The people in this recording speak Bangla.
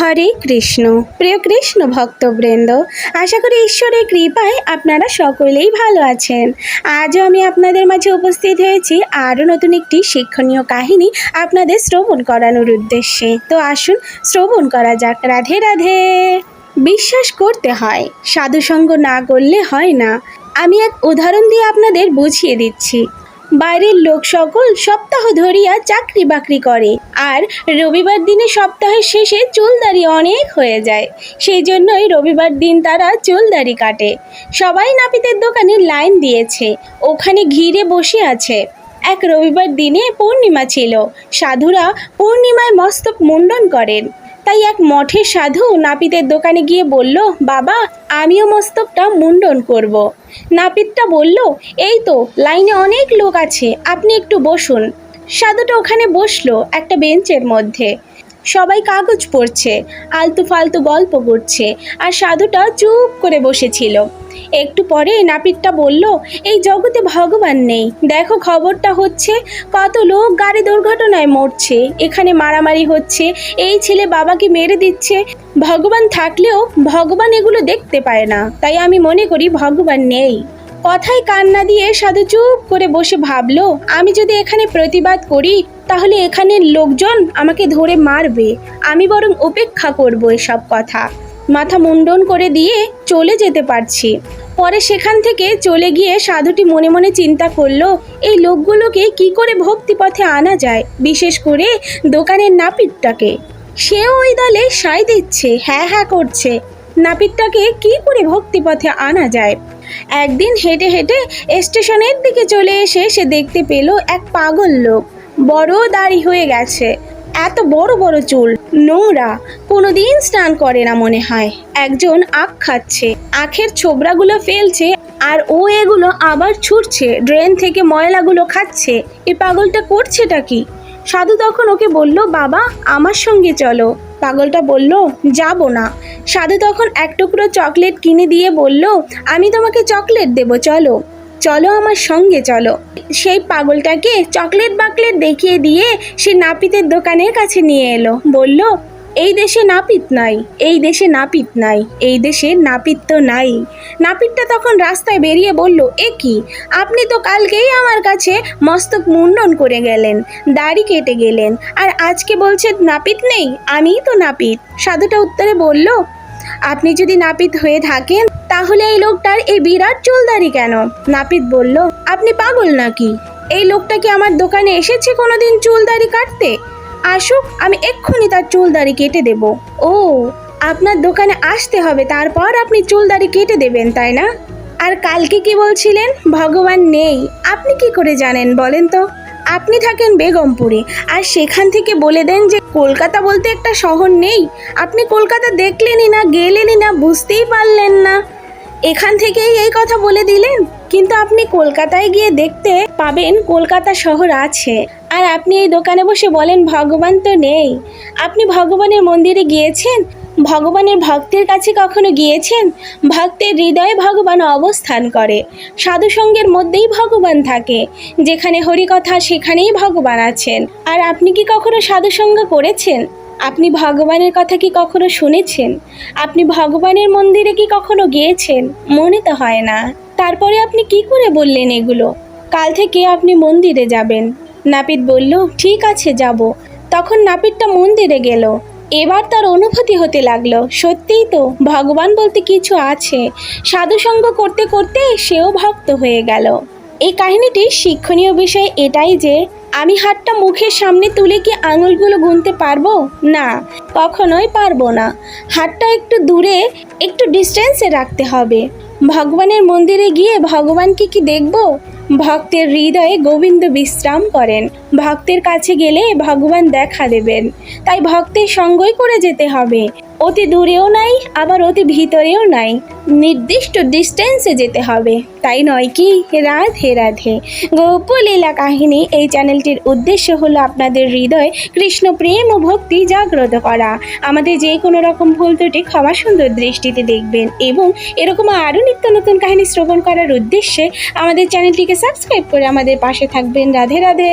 হরে কৃষ্ণ। প্রিয় কৃষ্ণ ভক্তবৃন্দ, আশা করি ঈশ্বরের কৃপায় আপনারা সকলেই ভালো আছেন। আজও আমি আপনাদের মাঝে উপস্থিত হয়েছি আরও নতুন একটি শিক্ষণীয় কাহিনী আপনাদের শ্রবণ করানোর উদ্দেশ্যে। তো আসুন শ্রবণ করা যাক। রাধে রাধে। বিশ্বাস করতে হয়, সাধুসঙ্গ না করলে হয় না। আমি এক উদাহরণ দিয়ে আপনাদের বুঝিয়ে দিচ্ছি। বাইরের লোক সকল সপ্তাহ ধরিয়া চাকরি বাকরি করে। আর রবিবার দিনে সপ্তাহের শেষে চুলদারি অনেক হয়ে যায়। সেই জন্যই রবিবার দিন তারা চুলদারি কাটে। সবাই নাপিতের দোকানে লাইন দিয়েছে। ওখানে ঘিরে বসে আছে। এক রবিবার দিনে পূর্ণিমা ছিল। সাধুরা পূর্ণিমায় মস্তক মুন্ডন করেন। তাই এক মঠের সাধু নাপিতের দোকানে গিয়ে বলল, বাবা, আমিও মস্তকটা মুন্ডন করব। নাপিতটা বলল, এই তো, লাইনে অনেক লোক আছে, আপনি একটু বসুন সাধুটা ওখানে বসল একটা বেঞ্চের মধ্যে সবাই কাগজ পড়ছে, আলতু ফালতু গল্প করছে আর সাধুটা চুপ করে বসেছিল। একটু পরে নাপিতটা বলল, এই জগতে ভগবান নেই। দেখো খবরটা হচ্ছে, কত লোক গাড়ি দুর্ঘটনায় মরছে। এখানে মারামারি হচ্ছে, এই ছেলে বাবাকে মেরে দিচ্ছে। ভগবান থাকলেও ভগবান এগুলো দেখতে পায় না। তাই আমি মনে করি ভগবান নেই। কথায় কান্না দিয়ে সাধু চুপ করে বসে ভাবলো, আমি যদি এখানে প্রতিবাদ করি, তাহলে এখানের লোকজন আমাকে ধরে মারবে। আমি বরং উপেক্ষা করব এসব কথা। মাথা মুন্ডন করে দিয়ে চলে যেতে পারছি। পরে সেখান থেকে চলে গিয়ে সাধুটি মনে মনে চিন্তা করল, এই লোকগুলোকে কি করে ভক্তিপথে আনা যায়, বিশেষ করে দোকানের নাপিতটাকে? সেও ওই দলে সাই দিচ্ছে হ্যাঁ হ্যাঁ করছে। নাপিতটাকে কি করে ভক্তিপথে আনা যায়? একদিন হেঁটে হেঁটে স্টেশনের দিকে চলে এসে সে দেখতে পেল এক পাগল লোক। বড় দাড়ি হয়ে গেছে। এত বড় বড় চুল। নোংরা। কোনোদিন স্নান করে না মনে হয়। একজন আখ খাচ্ছে। আখের ছোবড়াগুলো ফেলছে আর ও এগুলো আবার ছুটছে। ড্রেন থেকে ময়লাগুলো খাচ্ছে। এ পাগলটা করছেটা কি? সাধু তখন ওকে বলল, বাবা, আমার সঙ্গে চলো। পাগলটা বলল, যাব না। সাধু তখন এক টুকরো চকলেট কিনে দিয়ে বলল, আমি তোমাকে চকলেট দেবো, চলো। চলো আমার সঙ্গে, চলো। সেই পাগলটাকে চকলেট বাকলেট দেখিয়ে দিয়ে সে নাপিতের দোকানের কাছে নিয়ে এলো। বলল এই দেশে নাপিত নাই, এই দেশে নাপিত নাই, এই দেশে নাপিত তো নাই। নাপিতটা তখন রাস্তায় বেরিয়ে বলল, এ কি? আপনি তো কালকেই আমার কাছে মস্তক মুন্ডন করে গেলেন, দাড়ি কেটে গেলেন, আর আজকে বলছেন নাপিত নেই, আমিই তো নাপিত। সাধুটা উত্তরে বলল, আপনি যদি নাপিত হয়ে থাকেন, তাহলে এই লোকটার এই বিরাট চুলদারি কেন? নাপিত বলল, আপনি পাগল নাকি? এই লোকটা কি আমার দোকানে এসেছে কোনোদিন চুলদারি কাটতে? আসুক, আমি এক্ষুনি তার চুলদারি কেটে দেব। ও, আপনার দোকানে আসতে হবে, তারপর আপনি চুলদারি কেটে দেবেন, তাই না? আর কালকে কি বলছিলেন? ভগবান নেই। আপনি কি করে জানেন বলেন তো? আপনি থাকেন বেগমপুরে, আর সেখান থেকে বলে দেন যে কলকাতা বলতে একটা শহর নেই। আপনি কলকাতা দেখলেনই না, গেলেনই না, বুঝতেই পারলেন না। এখান থেকেই এই কথা বলে দিলেন। কিন্তু আপনি কলকাতায় গিয়ে দেখতে পাবেন কলকাতা শহর আছে। আর আপনি এই দোকানে বসে বলেন, ভগবান তো নেই। আপনি ভগবানের মন্দিরে গিয়েছেন? ভগবানের ভক্তের কাছে কখনো গিয়েছেন? ভক্তের হৃদয়ে ভগবান অবস্থান করে। সাধুসঙ্গের মধ্যেই ভগবান থাকে। যেখানে হরিকথা, সেখানেই ভগবান আছেন। আর আপনি কি কখনো সাধুসঙ্গ করেছেন? আপনি ভগবানের কথা কি কখনো শুনেছেন? আপনি ভগবানের মন্দিরে কি কখনো গিয়েছেন? মনে তো হয় না। তারপরে আপনি কি করে বললেন এগুলো? কাল থেকে আপনি মন্দিরে যাবেন। নাপিত বলল, ঠিক আছে, যাব। তখন নাপিতটা মন্দিরে গেল। এবার তার অনুভূতি হতে লাগল। সত্যিই তো, ভগবান বলতে কিছু আছে। সাধুসঙ্গ করতে করতে সেও ভক্ত হয়ে গেল। এই কাহিনীটির শিক্ষণীয় বিষয় এটাই যে, আমি হাতটা মুখের সামনে তুলে কি আঙুলগুলো গুনতে পারব? না, কখনোই পারব না। হাতটা একটু দূরে, একটু ডিস্টেন্সে রাখতে হবে। ভগবানের মন্দিরে গিয়ে ভগবানকে কি দেখব? ভক্তের হৃদয়ে গোবিন্দ বিশ্রাম করেন। ভক্তের কাছে গেলে ভগবান দেখা দেবেন। তাই ভক্তের সঙ্গই করে যেতে হবে। অতি দূরেও নাই, আবার অতি ভিতরেও নাই। নির্দিষ্ট ডিস্টেন্সে যেতে হবে। তাই নয় কি? রাধে রাধে। গোপলীলা কাহিনী এই চ্যানেলটির উদ্দেশ্য হলো আপনাদের হৃদয় কৃষ্ণ প্রেম ও ভক্তি জাগ্রত করা। আমাদের যে কোনো রকম ভুল ত্রুটি ক্ষমা সুন্দর দৃষ্টিতে দেখবেন এবং এরকম আরও নিত্য নতুন কাহিনী শ্রবণ করার উদ্দেশ্যে আমাদের চ্যানেলটিকে সাবস্ক্রাইব করে আমাদের পাশে থাকবেন। রাধে রাধে।